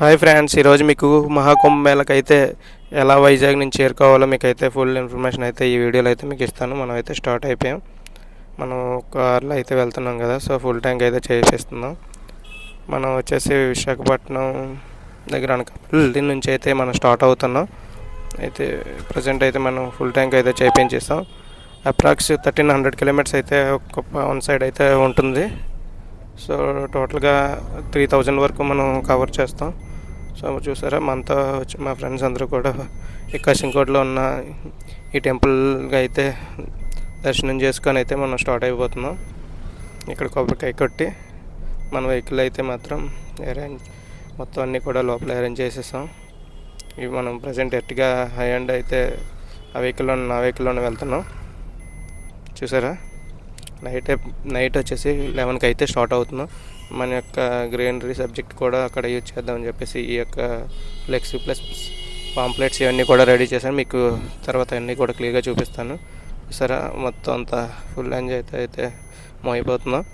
Hi friends ఈరోజు మీకు మహాకుంభ మేళకైతే అయితే ఎలా వైజాగ్ నుంచి చేరుకోవాలో మీకు అయితే ఫుల్ ఇన్ఫర్మేషన్ అయితే ఈ వీడియోలో అయితే మీకు ఇస్తాను. మనం అయితే స్టార్ట్ అయిపోయాం. మనం కార్లో అయితే వెళ్తున్నాం కదా సో ఫుల్ ట్యాంక్ అయితే చేసేస్తున్నాం. మనం వచ్చేసి విశాఖపట్నం దగ్గర అనకాపల్లి నుంచి అయితే మనం స్టార్ట్ అవుతున్నాం. అయితే ప్రజెంట్ అయితే మనం ఫుల్ ట్యాంక్ అయితే చేయించేస్తాం అప్రాక్స్ థర్టీన్ హండ్రెడ్ కిలోమీటర్స్ అయితే ఒక వన్ సైడ్ అయితే ఉంటుంది. సో టోటల్గా త్రీ థౌజండ్ వరకు మనం కవర్ చేస్తాం. సో చూసారా మనతో వచ్చి మా ఫ్రెండ్స్ అందరూ కూడా ఈ సింకోట్లో ఉన్న ఈ టెంపుల్కి అయితే దర్శనం చేసుకొని అయితే మనం స్టార్ట్ అయిపోతున్నాం. ఇక్కడ కొబ్బరికాయ కొట్టి మన వెహికల్ అయితే మాత్రం అరేంజ్ మొత్తం అన్నీ కూడా లోపల అరేంజ్ చేసేసాం. ఇవి మనం ప్రజెంట్ ఎట్టిగా హై అండ్ అయితే ఆ వెహికల్లో నా వెహికల్లోనే వెళ్తున్నాం. చూసారా? నైట్ నైట్ వచ్చేసి లెవెన్కి అయితే స్టార్ట్ అవుతున్నాం. మన యొక్క గ్రీనరీ సబ్జెక్ట్ కూడా అక్కడ యూజ్ చేద్దామని చెప్పేసి ఈ యొక్క ఫ్లెక్స్ ప్లస్ పాంప్లెట్స్ ఇవన్నీ కూడా రెడీ చేశాను. మీకు తర్వాత అన్నీ కూడా క్లియర్గా చూపిస్తాను. సరే మొత్తం అంతా ఫుల్ ఎంజాయ్ అయితే అయితే మోయిపోతున్నాం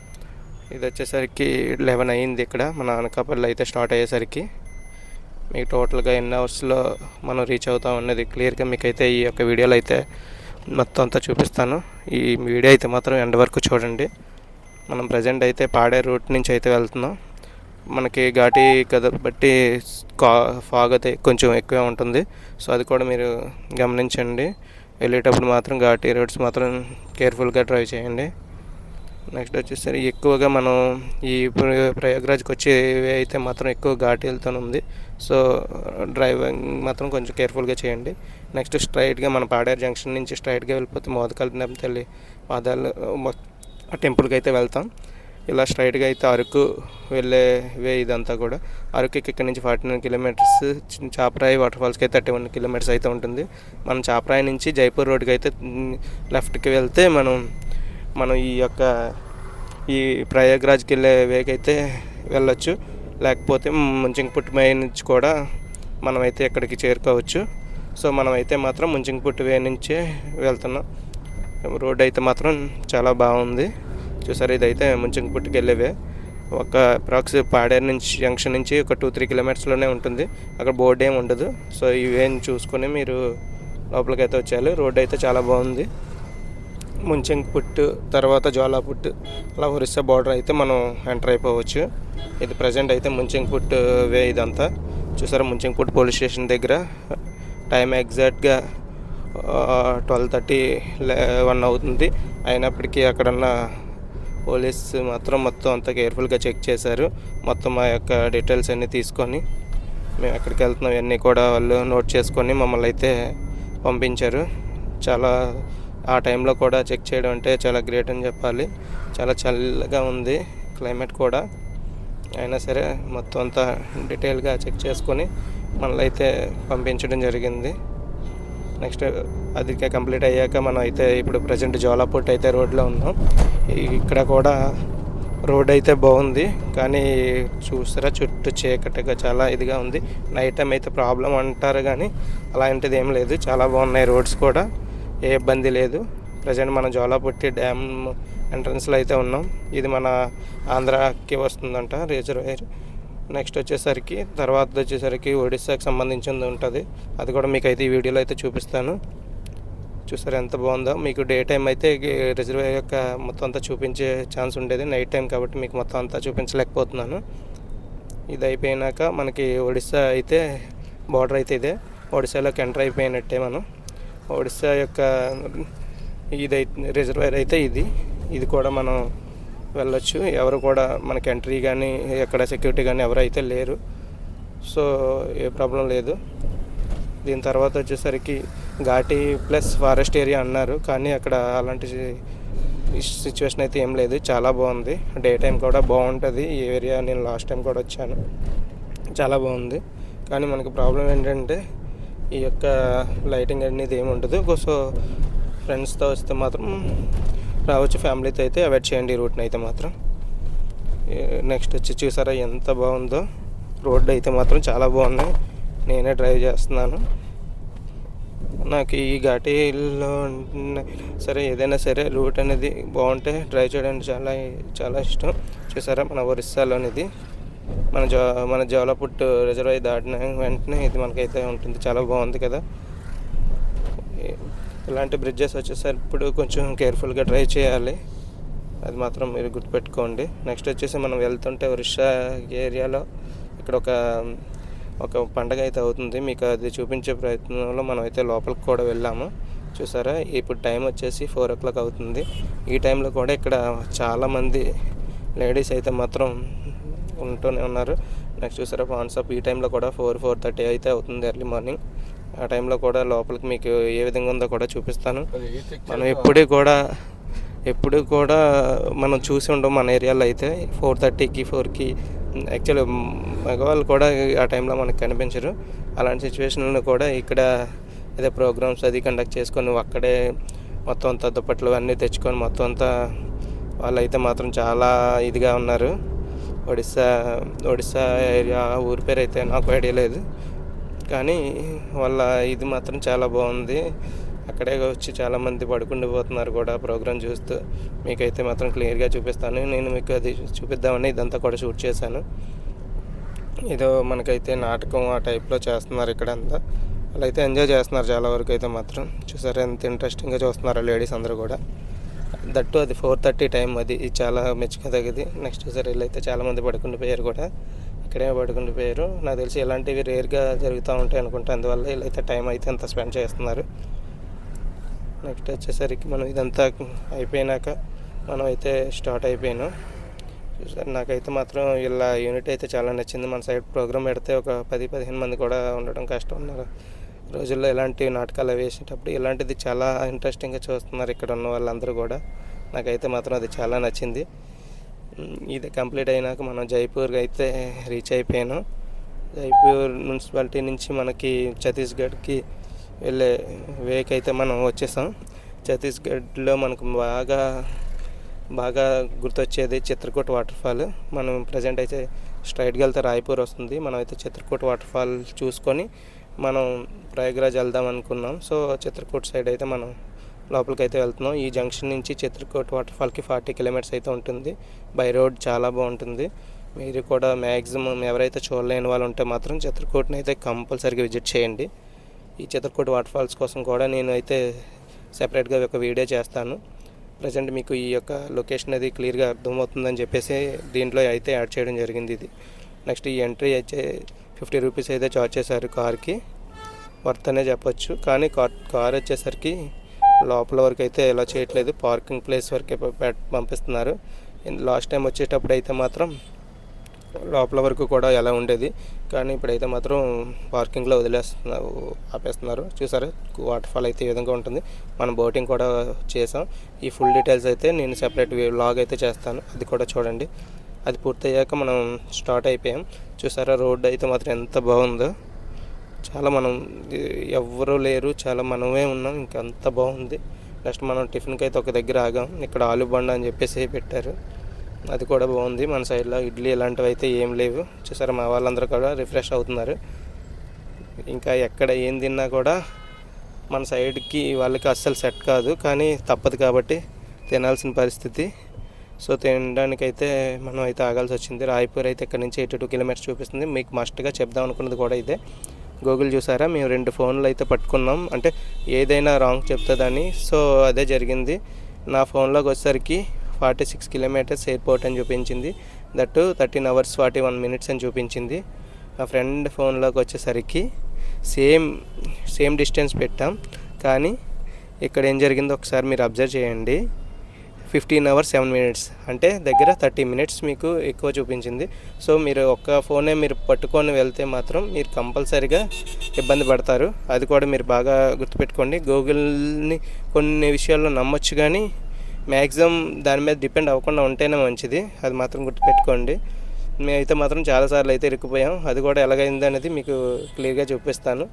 ఇది వచ్చేసరికి లెవెన్ అయింది ఇక్కడ. మన అనకాపల్లి అయితే స్టార్ట్ అయ్యేసరికి మీకు టోటల్గా ఎన్ని అవర్స్లో మనం రీచ్ అవుతాం అన్నది క్లియర్గా మీకు అయితే ఈ యొక్క వీడియోలో అయితే మొత్తం అంతా చూపిస్తాను. ఈ వీడియో అయితే మాత్రం ఎండ్ వరకు చూడండి. మనం ప్రజెంట్ అయితే పాడే రూట్ నుంచి అయితే వెళ్తున్నాం. మనకి ఘాటి కథ బట్టి కా ఫాగ్ అయితే కొంచెం ఎక్కువే ఉంటుంది. సో అది కూడా మీరు గమనించండి. వెళ్ళేటప్పుడు మాత్రం ఘాటి రోడ్స్ మాత్రం కేర్ఫుల్గా డ్రైవ్ చేయండి. నెక్స్ట్ వచ్చేసరి ఎక్కువగా మనం ఈ ప్ర- ప్రయాగ్రాజ్కి వచ్చేవి అయితే మాత్రం ఎక్కువ ఘాటీలతో ఉంది. సో డ్రైవింగ్ మాత్రం కొంచెం కేర్ఫుల్గా చేయండి. నెక్స్ట్ స్ట్రైట్గా మన పాడేరు జంక్షన్ నుంచి స్ట్రైట్గా వెళ్ళిపోతే మోదకాలి తల్లి పాదాలు టెంపుల్కి అయితే వెళ్తాం. ఇలా స్ట్రైట్గా అయితే అరకు వెళ్ళే వే ఇదంతా కూడా. అరకుకి ఇక్కడ నుంచి forty nine kilometres Chaparai water ఫాల్స్కి అయితే థర్టీ వన్ కిలోమీటర్స్ అయితే ఉంటుంది. మనం చాపరాయి నుంచి జైపూర్ రోడ్కి అయితే లెఫ్ట్కి వెళ్తే మనం మనం ఈ యొక్క ఈ ప్రయాగ్రాజ్కి వెళ్ళే వేకి అయితే వెళ్ళొచ్చు. లేకపోతే ముంచింగ్పుట్ వే నుంచి కూడా మనమైతే ఇక్కడికి చేరుకోవచ్చు. సో మనమైతే మాత్రం ముంచింగ్పుట్ వే నుంచే వెళ్తున్నాం. రోడ్ అయితే మాత్రం చాలా బాగుంది. చూసారు ఇదైతే ముంచింగ్పుట్కి వెళ్ళేవే ఒక అప్రాక్స్ పాడేరు నుంచి జంక్షన్ నుంచి ఒక టూ త్రీ కిలోమీటర్స్లోనే ఉంటుంది. అక్కడ బోర్డు ఏమి ఉండదు. సో ఇవేం చూసుకొని మీరు లోపలికి అయితే వచ్చేయాలి. రోడ్ అయితే చాలా బాగుంది. ముంచెంగ్ పుట్టు తర్వాత జ్వాలాపుట్టు అలా ఒరిస్సా బార్డర్ అయితే మనం ఎంటర్ అయిపోవచ్చు. ఇది ప్రజెంట్ అయితే ముంచెంగ్ పుట్టు వే ఇదంతా. చూసారా ముంచెంగ్ పుట్టు పోలీస్ స్టేషన్ దగ్గర టైం ఎగ్జాక్ట్గా ట్వెల్వ్ థర్టీ వన్ అవుతుంది. అయినప్పటికీ అక్కడున్న పోలీస్ మాత్రం మొత్తం అంతా కేర్ఫుల్గా చెక్ చేశారు. మొత్తం మా యొక్క డీటెయిల్స్ అన్నీ తీసుకొని మేము ఎక్కడికి వెళ్తున్నాం ఇవన్నీ కూడా వాళ్ళు నోట్ చేసుకొని మమ్మల్ని అయితే పంపించారు. చాలా ఆ టైంలో కూడా చెక్ చేయడం అంటే చాలా గ్రేట్ అని చెప్పాలి. చాలా చల్లగా ఉంది క్లైమేట్ కూడా. అయినా సరే మొత్తం అంతా డీటెయిల్గా చెక్ చేసుకొని మనల్ని అయితే పంపించడం జరిగింది. నెక్స్ట్ అది కంప్లీట్ అయ్యాక మనం అయితే ఇప్పుడు ప్రజెంట్ జోలాపూట్ అయితే రోడ్లో ఉన్నాం. ఇక్కడ కూడా రోడ్ అయితే బాగుంది. కానీ చూసారా చుట్టూ చీకటిగా చాలా ఇదిగా ఉంది. నైట్ టైం అయితే ప్రాబ్లం అంటారు కానీ అలాంటిది ఏం లేదు. చాలా బాగున్నాయి రోడ్స్ కూడా. ఏ ఇబ్బంది లేదు. ప్రజెంట్ మన జోలాపుట్టి డ్యామ్ ఎంట్రన్స్లో అయితే ఉన్నాం. ఇది మన ఆంధ్రాకి వస్తుందంట రిజర్వేర్ నెక్స్ట్ వచ్చేసరికి తర్వాత వచ్చేసరికి ఒడిస్సాకి సంబంధించింది ఉంటుంది. అది కూడా మీకు అయితే ఈ వీడియోలో అయితే చూపిస్తాను. చూసారు ఎంత బాగుందో. మీకు డే టైం అయితే రిజర్వేర్ యొక్క మొత్తం అంతా చూపించే ఛాన్స్ ఉండేది. నైట్ టైం కాబట్టి మీకు మొత్తం అంతా చూపించలేకపోతున్నాను. ఇది అయిపోయినాక మనకి ఒడిస్సా అయితే బార్డర్ అయితే ఇదే. ఒడిస్సాలోకి ఎంటర్ అయిపోయినట్టే మనం. ఒడిస్సా యొక్క ఇది రిజర్వేర్ అయితే ఇది. ఇది కూడా మనం వెళ్ళొచ్చు. ఎవరు కూడా మనకి ఎంట్రీ కానీ ఎక్కడ సెక్యూరిటీ కానీ ఎవరైతే లేరు. సో ఏ ప్రాబ్లం లేదు. దీని తర్వాత వచ్చేసరికి ఘాటి ప్లస్ ఫారెస్ట్ ఏరియా అన్నారు కానీ అక్కడ అలాంటి సిచ్యువేషన్ అయితే ఏం లేదు. చాలా బాగుంది. డే టైం కూడా బాగుంటుంది. ఈ ఏరియా నేను లాస్ట్ టైం కూడా వచ్చాను. చాలా బాగుంది. కానీ మనకి ప్రాబ్లం ఏంటంటే ఈ యొక్క లైటింగ్ అనేది ఏమి ఉండదు. సో ఫ్రెండ్స్తో వస్తే మాత్రం రావచ్చు. ఫ్యామిలీతో అయితే అవాయిడ్ చేయండి ఈ రూట్ని అయితే మాత్రం. నెక్స్ట్ వచ్చి చూసారా ఎంత బాగుందో. రోడ్డు అయితే మాత్రం చాలా బాగున్నాయి. నేనే డ్రైవ్ చేస్తున్నాను. నాకు ఈ ఘాటీలో సరే ఏదైనా సరే రూట్ అనేది బాగుంటే ట్రై చేయడానికి చాలా చాలా ఇష్టం. చూసారా మన ఒరిస్సాలోనిది మన జో మన జోలపుట్ రిజర్వాయర్ దాటిన వెంటనే ఇది మనకైతే ఉంటుంది. చాలా బాగుంది కదా. ఇలాంటి బ్రిడ్జెస్ వచ్చేసరి ఇప్పుడు కొంచెం కేర్ఫుల్గా ట్రై చేయాలి. అది మాత్రం మీరు గుర్తుపెట్టుకోండి. నెక్స్ట్ వచ్చేసి మనం వెళ్తుంటే ఒరిస్సా ఏరియాలో ఇక్కడ ఒక ఒక పండగ అయితే అవుతుంది. మీకు అది చూపించే ప్రయత్నంలో మనం అయితే లోపలికి కూడా వెళ్ళాము. చూసారా? ఇప్పుడు టైం వచ్చేసి ఫోర్ ఓ క్లాక్ అవుతుంది. ఈ టైంలో కూడా ఇక్కడ చాలామంది లేడీస్ అయితే మాత్రం ఉంటూనే ఉన్నారు. నెక్స్ట్ చూసారా? పాన్ షాప్ ఈ టైంలో కూడా ఫోర్ ఫోర్ థర్టీ అయితే అవుతుంది ఎర్లీ మార్నింగ్. ఆ టైంలో కూడా లోపలికి మీకు ఏ విధంగా ఉందో కూడా చూపిస్తాను. మనం ఎప్పుడూ కూడా ఎప్పుడు కూడా మనం చూసి ఉండం మన ఏరియాలో అయితే. ఫోర్ థర్టీకి ఫోర్కి యాక్చువల్లీ మగవాళ్ళు కూడా ఆ టైంలో మనకు కనిపించరు. అలాంటి సిచ్యువేషన్లో కూడా ఇక్కడ అదే ప్రోగ్రామ్స్ అది కండక్ట్ చేసుకొని అక్కడే మొత్తం అంతా దుప్పట్లు అన్నీ తెచ్చుకొని మొత్తం అంతా వాళ్ళైతే మాత్రం చాలా ఇదిగా ఉన్నారు. ఒడిస్సా ఒడిస్సా ఏరియా ఊరి పేరు అయితే నాకు ఐడియా లేదు. కానీ వాళ్ళ ఇది మాత్రం చాలా బాగుంది. అక్కడే వచ్చి చాలామంది పడుకుండిపోతున్నారు కూడా ప్రోగ్రామ్ చూస్తూ. మీకైతే మాత్రం క్లియర్గా చూపిస్తాను. నేను మీకు అది చూపిద్దామని ఇదంతా కూడా షూట్ చేశాను. ఏదో మనకైతే నాటకం ఆ టైప్లో చేస్తున్నారు ఇక్కడ అంతా వాళ్ళు అయితే ఎంజాయ్ చేస్తున్నారు చాలా వరకు అయితే మాత్రం. చూసారు ఎంత ఇంట్రెస్టింగ్గా చూస్తున్నారు లేడీస్ అందరూ కూడా. దట్టు అది ఫోర్ థర్టీ టైం అది. ఇది చాలా మెచ్చుకోదగ్గది నెక్స్ట్ చూసారు వీళ్ళైతే చాలామంది పడుకుండిపోయారు కూడా. ఇక్కడే పడుకుండిపోయారు నాకు తెలిసి ఇలాంటివి రేర్గా జరుగుతూ ఉంటాయి అనుకుంటా. అందువల్ల వీళ్ళైతే టైం అయితే అంత స్పెండ్ చేస్తున్నారు. నెక్స్ట్ వచ్చేసరికి మనం ఇదంతా అయిపోయినాక మనం అయితే స్టార్ట్ అయిపోయాను. చూసారు నాకైతే మాత్రం ఇలా యూనిట్ అయితే చాలా నచ్చింది. మన సైడ్ ప్రోగ్రామ్ పెడితే ఒక పది పదిహేను మంది కూడా ఉండడం కష్టం ఉన్నారు రోజుల్లో ఇలాంటి నాటకాలు వేసేటప్పుడు ఇలాంటిది చాలా ఇంట్రెస్టింగ్గా చూస్తున్నారు ఇక్కడ ఉన్న వాళ్ళందరూ కూడా. నాకైతే మాత్రం అది చాలా నచ్చింది. ఇది కంప్లీట్ అయినాక మనం జైపూర్కి అయితే రీచ్ అయిపోయాను. జైపూర్ మున్సిపాలిటీ నుంచి మనకి ఛత్తీస్గఢ్కి వెళ్ళే వేకి అయితే మనం వచ్చేసాం ఛత్తీస్గఢ్లో మనకు బాగా బాగా గుర్తొచ్చేది చిత్రకూట్ వాటర్ ఫాల్ మనం ప్రజెంట్ అయితే స్ట్రైట్గా వెళ్తే రాయపూర్ వస్తుంది. మనం అయితే చిత్రకూట్ వాటర్ ఫాల్ చూసుకొని మనం ప్రయాగ్రాజ్ వెళ్దాం అనుకున్నాం. సో చిత్రకూట్ సైడ్ అయితే మనం లోపలికి అయితే వెళ్తున్నాం. ఈ జంక్షన్ నుంచి చిత్రకూట్ వాటర్ ఫాల్కి ఫార్టీ కిలోమీటర్స్ అయితే ఉంటుంది. బై రోడ్ చాలా బాగుంటుంది. మీరు కూడా మ్యాక్సిమం ఎవరైతే చూడలేని వాళ్ళు ఉంటే మాత్రం చిత్రకూట్ని అయితే కంపల్సరీగా విజిట్ చేయండి. ఈ చిత్రకూట్ వాటర్ ఫాల్స్ కోసం కూడా నేను అయితే సెపరేట్గా ఒక వీడియో చేస్తాను. ప్రజెంట్ మీకు ఈ యొక్క లొకేషన్ అది క్లియర్గా అర్థమవుతుందని చెప్పేసి దీంట్లో అయితే యాడ్ చేయడం జరిగింది ఇది. నెక్స్ట్ ఈ ఎంట్రీ అయితే ఫిఫ్టీ రూపీస్ అయితే చార్జ్ చేశారు కార్కి వర్త్ అనే చెప్పొచ్చు. కానీ కార్ కార్ వచ్చేసరికి లోపల వరకు అయితే ఎలా చేయట్లేదు. పార్కింగ్ ప్లేస్ వరకే పంపిస్తున్నారు. లాస్ట్ టైం వచ్చేటప్పుడు అయితే మాత్రం లోపల వరకు కూడా ఎలా ఉండేది. కానీ ఇప్పుడైతే మాత్రం పార్కింగ్లో వదిలేస్తున్నారు ఆపేస్తున్నారు. చూసారు? వాటర్ ఫాల్ అయితే ఈ విధంగా ఉంటుంది. మనం బోటింగ్ కూడా చేసాం. ఈ ఫుల్ డీటెయిల్స్ అయితే నేను సెపరేట్ వ్లాగ్ అయితే చేస్తాను. అది కూడా చూడండి. అది పూర్తయ్యాక మనం స్టార్ట్ అయిపోయాం. చూసారా? రోడ్డు అయితే మాత్రం ఎంత బాగుందో. చాలా మనం ఎవరు లేరు. చాలా మనమే ఉన్నాం. ఇంకా అంత బాగుంది. నెక్స్ట్ మనం టిఫిన్కి అయితే ఒక దగ్గర ఆగాం. ఇక్కడ ఆలు బండ అని చెప్పేసి పెట్టారు. అది కూడా బాగుంది. మన సైడ్లో ఇడ్లీ ఇలాంటివి అయితే ఏం లేవు. చూసారా మా వాళ్ళందరూ కూడా రిఫ్రెష్ అవుతున్నారు. ఇంకా ఎక్కడ ఏం తిన్నా కూడా మన సైడ్కి వాళ్ళకి అస్సలు సెట్ కాదు. కానీ తప్పదు కాబట్టి తినాల్సిన పరిస్థితి. సో తినడానికైతే మనం అయితే ఆగాల్సి వచ్చింది. రాయపూర్ అయితే ఇక్కడ నుంచి ఎయిటీ టూ కిలోమీటర్స్ చూపిస్తుంది. మీకు మస్ట్గా చెప్దాం అనుకున్నది కూడా ఇదే. గూగుల్ చూసారా మేము రెండు ఫోన్లు అయితే పట్టుకున్నాం. అంటే ఏదైనా రాంగ్ చెప్తుందని. సో అదే జరిగింది. నా ఫోన్లోకి వచ్చేసరికి ఫార్టీ సిక్స్ కిలోమీటర్స్ ఎయిర్పోర్ట్ అని చూపించింది. That thirteen hours forty one minutes అని చూపించింది. నా ఫ్రెండ్ ఫోన్లోకి వచ్చేసరికి సేమ్ సేమ్ డిస్టెన్స్ పెట్టాం. కానీ ఇక్కడ ఏం జరిగిందో ఒకసారి మీరు అబ్జర్వ్ చేయండి. ఫిఫ్టీన్ అవర్స్ సెవెన్ మినిట్స్ అంటే దగ్గర థర్టీ మినిట్స్ మీకు ఎక్కువ చూపించింది. సో మీరు ఒక్క ఫోనే మీరు పట్టుకొని వెళ్తే మాత్రం మీరు కంపల్సరీగా ఇబ్బంది పడతారు. అది కూడా మీరు బాగా గుర్తుపెట్టుకోండి. గూగుల్ని కొన్ని విషయాల్లో నమ్మొచ్చు కానీ మ్యాక్సిమం దాని మీద డిపెండ్ అవ్వకుండా ఉంటేనే మంచిది. అది మాత్రం గుర్తుపెట్టుకోండి. మేమైతే మాత్రం చాలాసార్లు అయితే ఇరుక్కుపోయాం. అది కూడా ఎలాగైంది అనేది మీకు క్లియర్గా చూపిస్తాను.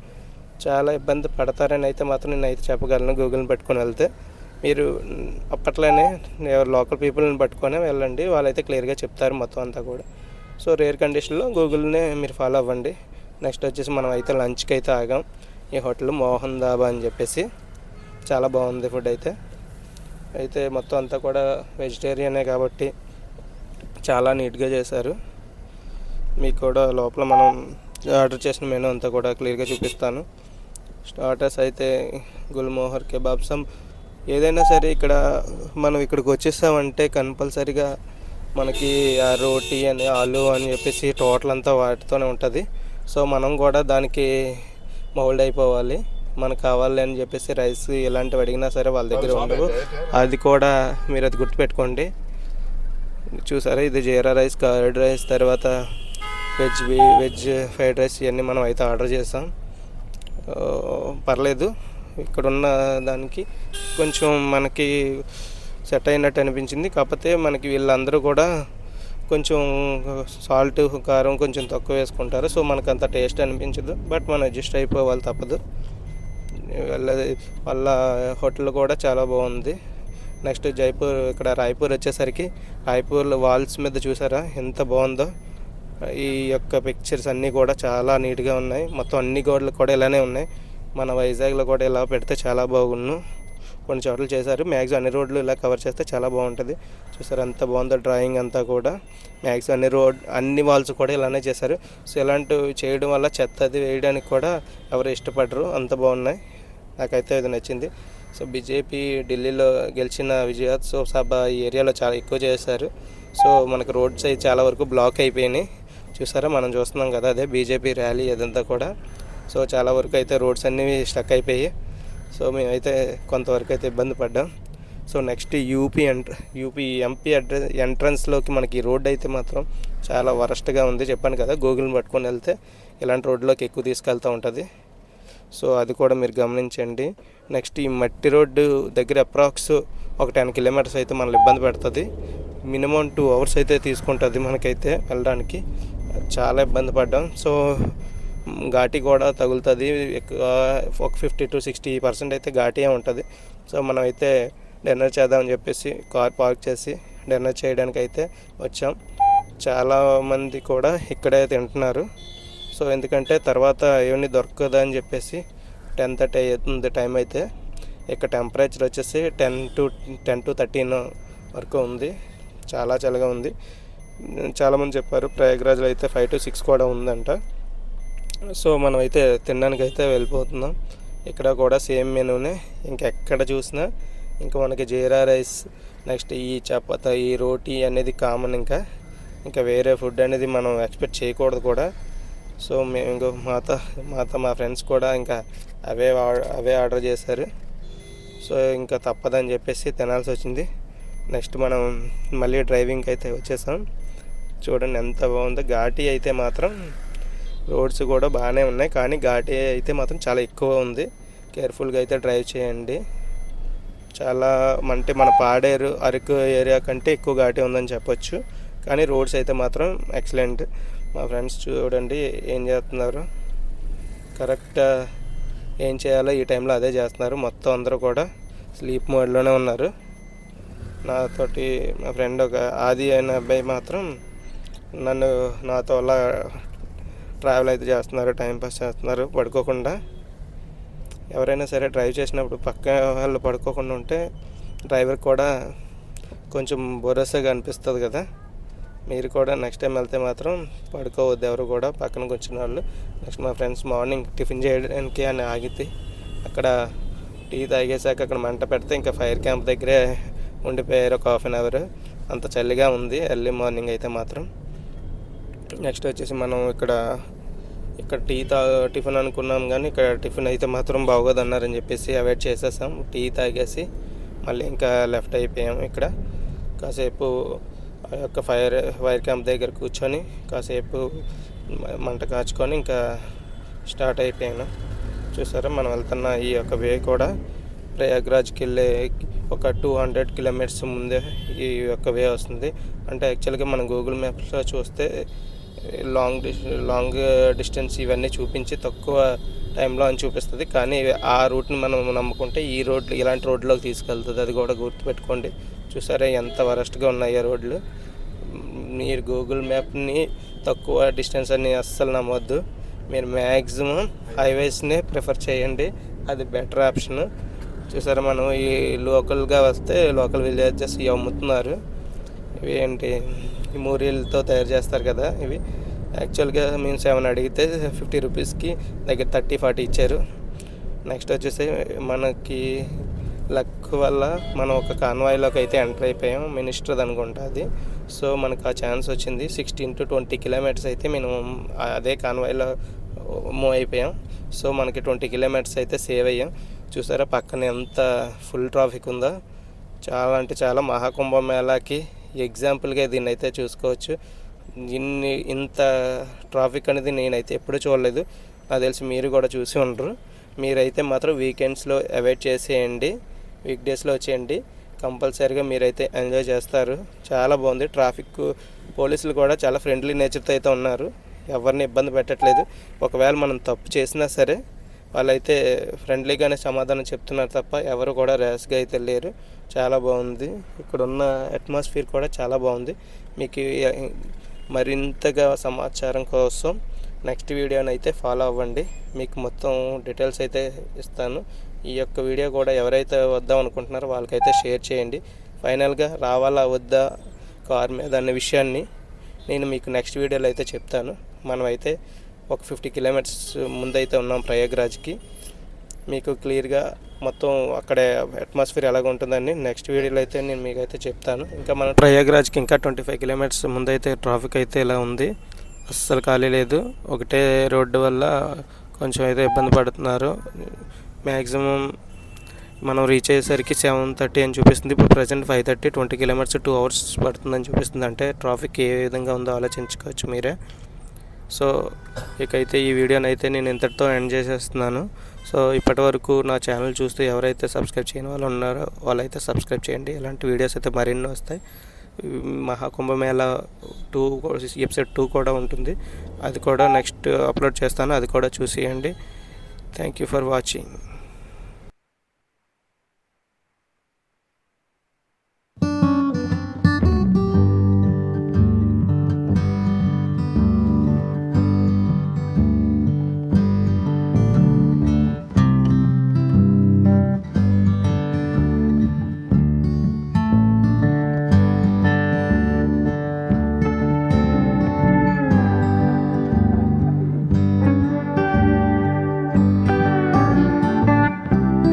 చాలా ఇబ్బంది పడతారని అయితే మాత్రం నేను అయితే చెప్పగలను గూగుల్ని పట్టుకొని వెళ్తే. మీరు అప్పట్లోనే ఎవరు లోకల్ పీపుల్ని పట్టుకొని వెళ్ళండి. వాళ్ళైతే క్లియర్గా చెప్తారు మొత్తం అంతా కూడా. సో రేర్ కండిషన్లో గూగుల్నే మీరు ఫాలో అవ్వండి. నెక్స్ట్ వచ్చేసి మనం అయితే లంచ్కి అయితే ఆగాం. ఈ హోటల్ మోహన్ దాబా అని చెప్పేసి. చాలా బాగుంది ఫుడ్ అయితే. అయితే మొత్తం అంతా కూడా వెజిటేరియనే కాబట్టి చాలా నీట్గా చేశారు. మీకు కూడా లోపల మనం ఆర్డర్ చేసిన మెనూ అంతా కూడా క్లియర్గా చూపిస్తాను. స్టార్టర్స్ అయితే గుల్మోహర్ కెబాబ్సం ఏదైనా సరే ఇక్కడ మనం ఇక్కడికి వచ్చేసామంటే కంపల్సరిగా మనకి ఆ రోటీ అని ఆలు అని చెప్పేసి టోటల్ అంతా వాటితోనే ఉంటుంది. సో మనం కూడా దానికి మౌల్డ్ అయిపోవాలి. మనకు కావాలి అని చెప్పేసి రైస్ ఇలాంటివి అడిగినా సరే వాళ్ళ దగ్గర ఉండవు. అది కూడా మీరు అది గుర్తుపెట్టుకోండి. చూసారా? ఇది జీరా రైస్ కర్డ్ రైస్ తర్వాత వెజ్ వెజ్ ఫ్రైడ్ రైస్ ఇవన్నీ మనం అయితే ఆర్డర్ చేసాం. పర్లేదు. ఇక్కడ ఉన్న దానికి కొంచెం మనకి సెట్ అయినట్టు అనిపించింది. కాకపోతే మనకి వీళ్ళందరూ కూడా కొంచెం సాల్ట్ కారం కొంచెం తక్కువ వేసుకుంటారు. సో మనకు అంత టేస్ట్ అనిపించదు. బట్ మనం అడ్జస్ట్ అయిపోవాలి తప్పదు. వాళ్ళ వాళ్ళ హోటల్ కూడా చాలా బాగుంది. నెక్స్ట్ జైపూర్ ఇక్కడ రాయ్పూర్ వచ్చేసరికి రాయ్పూర్ వాల్స్ మీద చూసారా? ఎంత బాగుందో. ఈ యొక్క పిక్చర్స్ అన్నీ కూడా చాలా నీట్గా ఉన్నాయి. మొత్తం అన్ని గోడలు కూడా ఇలానే ఉన్నాయి. మన వైజాగ్లో కూడా ఇలా పెడితే చాలా బాగున్ను. కొన్ని చోట్ల చేశారు. మ్యాక్సిమం అన్ని రోడ్లు ఇలా కవర్ చేస్తే చాలా బాగుంటుంది. చూసారు ఎంత బాగుందో డ్రాయింగ్ అంతా కూడా. మ్యాక్సిమం అన్ని రోడ్ అన్ని వాల్స్ కూడా ఇలానే చేశారు. సో ఇలాంటివి చేయడం వల్ల చెత్త అది వేయడానికి కూడా ఎవరు ఇష్టపడరు. అంత బాగున్నాయి. నాకైతే ఇది నచ్చింది. సో బీజేపీ ఢిల్లీలో గెలిచిన విజయోత్సవ సభ ఈ ఏరియాలో చాలా ఎక్కువ చేశారు. సో మనకు రోడ్స్ అయితే చాలా వరకు బ్లాక్ అయిపోయినాయి. చూసారా మనం చూస్తున్నాం కదా అదే బీజేపీ ర్యాలీ అదంతా కూడా. సో చాలా వరకు అయితే రోడ్స్ అన్నీ స్టక్ అయిపోయాయి. సో మేమైతే కొంతవరకు అయితే ఇబ్బంది పడ్డాం. సో నెక్స్ట్ యూపీ ఎంట్ర యూపీ ఎంపీ అడ్రస్ ఎంట్రన్స్లోకి మనకి ఈ రోడ్ అయితే మాత్రం చాలా వరస్ట్గా ఉంది. చెప్పాను కదా గూగుల్ని పట్టుకొని వెళ్తే ఇలాంటి రోడ్లోకి ఎక్కువ తీసుకెళ్తూ ఉంటుంది. సో అది కూడా మీరు గమనించండి. నెక్స్ట్ ఈ మట్టి రోడ్డు దగ్గర అప్రాక్స్ ఒక టెన్ కిలోమీటర్స్ అయితే మనల్ని ఇబ్బంది పెడుతుంది. మినిమం టూ అవర్స్ అయితే తీసుకుంటుంది మనకైతే వెళ్ళడానికి. చాలా ఇబ్బంది పడ్డాం. సో ఘాటి కూడా తగులుతుంది. ఎక్కువ ఒక ఫిఫ్టీ టు సిక్స్టీ పర్సెంట్ అయితే ఘాటియే ఉంటుంది. సో మనం అయితే డిన్నర్ చేద్దామని చెప్పేసి కార్ పార్క్ చేసి డిన్నర్ చేయడానికి అయితే వచ్చాం. చాలా మంది కూడా ఇక్కడే తింటున్నారు. సో ఎందుకంటే తర్వాత ఏమీ దొరకదు అని చెప్పేసి టెన్ థర్టీ అవుతుంది టైం అయితే ఇక్కడ టెంపరేచర్ వచ్చేసి ten to ten to thirteen వరకు ఉంది. చాలా చల్లగా ఉంది. చాలామంది చెప్పారు ప్రయాగ్రాజ్లో అయితే ఫైవ్ టు సిక్స్ కూడా ఉందంట. సో మనం అయితే తినడానికి అయితే వెళ్ళిపోతున్నాం. ఇక్కడ కూడా సేమ్ మెనూనే. ఇంకెక్కడ చూసినా ఇంకా మనకి జీరా రైస్ నెక్స్ట్ ఈ చపాత ఈ రోటీ అనేది కామన్ ఇంకా. ఇంకా వేరే ఫుడ్ అనేది మనం ఎక్స్పెక్ట్ చేయకూడదు కూడా. సో మేము ఇంకో మాతో మాతో మా ఫ్రెండ్స్ కూడా ఇంకా అవే అవే ఆర్డర్ చేశారు. సో ఇంకా తప్పదని చెప్పేసి తినాల్సి వచ్చింది. నెక్స్ట్ మనం మళ్ళీ డ్రైవింగ్కి అయితే వచ్చేసాం. చూడండి ఎంత బాగుందో. ఘాటీ అయితే మాత్రం రోడ్స్ కూడా బాగానే ఉన్నాయి. కానీ ఘాటీ అయితే మాత్రం చాలా ఎక్కువ ఉంది. కేర్ఫుల్గా అయితే డ్రైవ్ చేయండి. చాలా అంటే మన పాడేరు అరకు ఏరియా కంటే ఎక్కువ ఘాటీ ఉందని చెప్పొచ్చు. కానీ రోడ్స్ అయితే మాత్రం ఎక్సలెంట్ మా ఫ్రెండ్స్ చూడండి ఏం చేస్తున్నారు. కరెక్ట్ ఏం చేయాలో ఈ టైంలో అదే చేస్తున్నారు. మొత్తం అందరూ కూడా స్లీప్ మోడ్లోనే ఉన్నారు. నాతోటి మా ఫ్రెండ్ ఒక ఆది అయిన అబ్బాయి మాత్రం నన్ను నాతో అలా ట్రావెల్ అయితే చేస్తున్నారు. టైంపాస్ చేస్తున్నారు. పడుకోకుండా ఎవరైనా సరే డ్రైవ్ చేసినప్పుడు పక్క వాళ్ళు పడుకోకుండా ఉంటే డ్రైవర్ కూడా కొంచెం భరోసాగా అనిపిస్తుంది కదా. మీరు కూడా నెక్స్ట్ టైం వెళ్తే మాత్రం పడుకోవద్దు ఎవరు కూడా పక్కన కూర్చున్న వాళ్ళు. నెక్స్ట్ మా ఫ్రెండ్స్ మార్నింగ్ టిఫిన్ చేయడానికి అని ఆగితే అక్కడ టీ తాగేసాక అక్కడ మంట పెడితే ఇంకా ఫైర్ క్యాంప్ దగ్గరే ఉండిపోయారు ఒక హాఫ్ అన్ అవర్ అంత చలిగా ఉంది ఎర్లీ మార్నింగ్ అయితే మాత్రం. నెక్స్ట్ వచ్చేసి మనం ఇక్కడ ఇక్కడ టీ తా టిఫిన్ అనుకున్నాం కానీ ఇక్కడ టిఫిన్ అయితే మాత్రం బాగోదన్నారని చెప్పేసి అవాయిడ్ చేసేసాం. టీ తాగేసి మళ్ళీ ఇంకా లెఫ్ట్ అయిపోయాం ఇక్కడ. కాసేపు ఆ యొక్క ఫైర్ ఫైర్ క్యాంప్ దగ్గర కూర్చొని కాసేపు మంట కాచుకొని ఇంకా స్టార్ట్ అయిపోయాను. చూసారా మనం వెళ్తున్న ఈ యొక్క వే కూడా ప్రయాగ్రాజ్కి వెళ్ళే ఒక టూ హండ్రెడ్ కిలోమీటర్స్ ముందే ఈ యొక్క వే వస్తుంది. అంటే యాక్చువల్గా మనం గూగుల్ మ్యాప్స్లో చూస్తే లాంగ్ డిస్ లాంగ్ డిస్టెన్స్ ఇవన్నీ చూపించి తక్కువ టైంలో అని చూపిస్తుంది. కానీ ఆ రూట్ని మనం నమ్ముకుంటే ఈ రోడ్లు ఇలాంటి రోడ్లోకి తీసుకెళ్తుంది. అది కూడా గుర్తుపెట్టుకోండి. చూసారా ఎంత వరస్ట్గా ఉన్నాయి రోడ్లు. మీరు గూగుల్ మ్యాప్ని తక్కువ డిస్టెన్స్ అని అస్సలు నమ్మొద్దు. మీరు మ్యాక్సిమం హైవేస్నే ప్రిఫర్ చేయండి. అది బెటర్ ఆప్షన్. చూసారా మనం ఈ లోకల్గా వస్తే లోకల్ విలేజెస్ ఇవి అమ్ముతున్నారు. ఇవి ఏంటి? ఈ మూరీలతో తయారు చేస్తారు కదా ఇవి. యాక్చువల్గా మేము సెవెన్ అడిగితే ఫిఫ్టీ రూపీస్కి దగ్గర థర్టీ ఫార్టీ ఇచ్చారు. నెక్స్ట్ వచ్చేసి మనకి లక్ వల్ల మనం ఒక కాన్వాయ్లోకి అయితే ఎంటర్ అయిపోయాం. మినిస్టర్ అనుకుంటా అది. సో మనకు ఆ ఛాన్స్ వచ్చింది. సిక్స్టీన్ టు ట్వంటీ కిలోమీటర్స్ అయితే మేము అదే కాన్వాయ్లో మూవ్ అయిపోయాం. సో మనకి ట్వంటీ కిలోమీటర్స్ అయితే సేవ్ అయ్యాం. చూసారా పక్కన ఎంత ఫుల్ ట్రాఫిక్ ఉందో. చాలా అంటే చాలా మహాకుంభ మేళాకి ఎగ్జాంపుల్గా దీన్ని అయితే చూసుకోవచ్చు. ఇన్ని ఇంత ట్రాఫిక్ అనేది నేనైతే ఎప్పుడూ చూడలేదు. నాకు తెలిసి మీరు కూడా చూసి ఉండరు. మీరైతే మాత్రం వీకెండ్స్లో అవాయిడ్ చేసేయండి. వీక్ డేస్లో వచ్చేయండి. కంపల్సరీగా మీరైతే ఎంజాయ్ చేస్తారు. చాలా బాగుంది. ట్రాఫిక్ పోలీసులు కూడా చాలా ఫ్రెండ్లీ నేచర్తో అయితే ఉన్నారు. ఎవరిని ఇబ్బంది పెట్టట్లేదు. ఒకవేళ మనం తప్పు చేసినా సరే వాళ్ళైతే ఫ్రెండ్లీగానే సమాధానం చెప్తున్నారు తప్ప ఎవరు కూడా ర్యాష్గా అయితే లేరు. చాలా బాగుంది. ఇక్కడ ఉన్న అట్మాస్ఫియర్ కూడా చాలా బాగుంది. మీకు మరింతగా సమాచారం కోసం నెక్స్ట్ వీడియోని అయితే ఫాలో అవ్వండి. మీకు మొత్తం డీటెయిల్స్ అయితే ఇస్తాను. ఈ యొక్క వీడియో కూడా ఎవరైతే వద్దాం అనుకుంటున్నారో వాళ్ళకైతే షేర్ చేయండి. ఫైనల్గా రావాలా వద్దా కార్ మీద అనే విషయాన్ని నేను మీకు నెక్స్ట్ వీడియోలో అయితే చెప్తాను. మనమైతే ఒక ఫిఫ్టీ కిలోమీటర్స్ ముందైతే ఉన్నాం ప్రయాగ్రాజ్కి. మీకు క్లియర్గా మొత్తం అక్కడే అట్మాస్ఫియర్ ఎలాగ ఉంటుందని నెక్స్ట్ వీడియోలో అయితే నేను మీకు అయితే చెప్తాను. ఇంకా మన ప్రయాగ్రాజ్కి ఇంకా ట్వంటీ ఫైవ్ కిలోమీటర్స్ ముందైతే ట్రాఫిక్ అయితే ఇలా ఉంది. అస్సలు ఖాళీ లేదు. ఒకటే రోడ్డు వల్ల కొంచెం అయితే ఇబ్బంది పడుతున్నారు. మ్యాక్సిమం మనం రీచ్ అయ్యేసరికి సెవెన్ థర్టీ అని చూపిస్తుంది. ఇప్పుడు present five thirty twenty kilometres two hours పడుతుందని చూపిస్తుంది. అంటే ట్రాఫిక్ ఏ విధంగా ఉందో ఆలోచించుకోవచ్చు మీరే. సో ఇకైతే ఈ వీడియోని అయితే నేను ఇంతటితో ఎండ్ చేసేస్తున్నాను. సో ఇప్పటి వరకు నా ఛానల్ చూస్తూ ఎవరైతే సబ్స్క్రైబ్ చేయని వాళ్ళు ఉన్నారో వాళ్ళైతే సబ్స్క్రైబ్ చేయండి. ఇలాంటి వీడియోస్ అయితే మరిన్ని వస్తాయి. మహాకుంభమేళ టూ ఎపిసోడ్ టూ కూడా ఉంటుంది. అది కూడా నెక్స్ట్ అప్లోడ్ చేస్తాను. అది కూడా చూసేయండి. Thank you for watching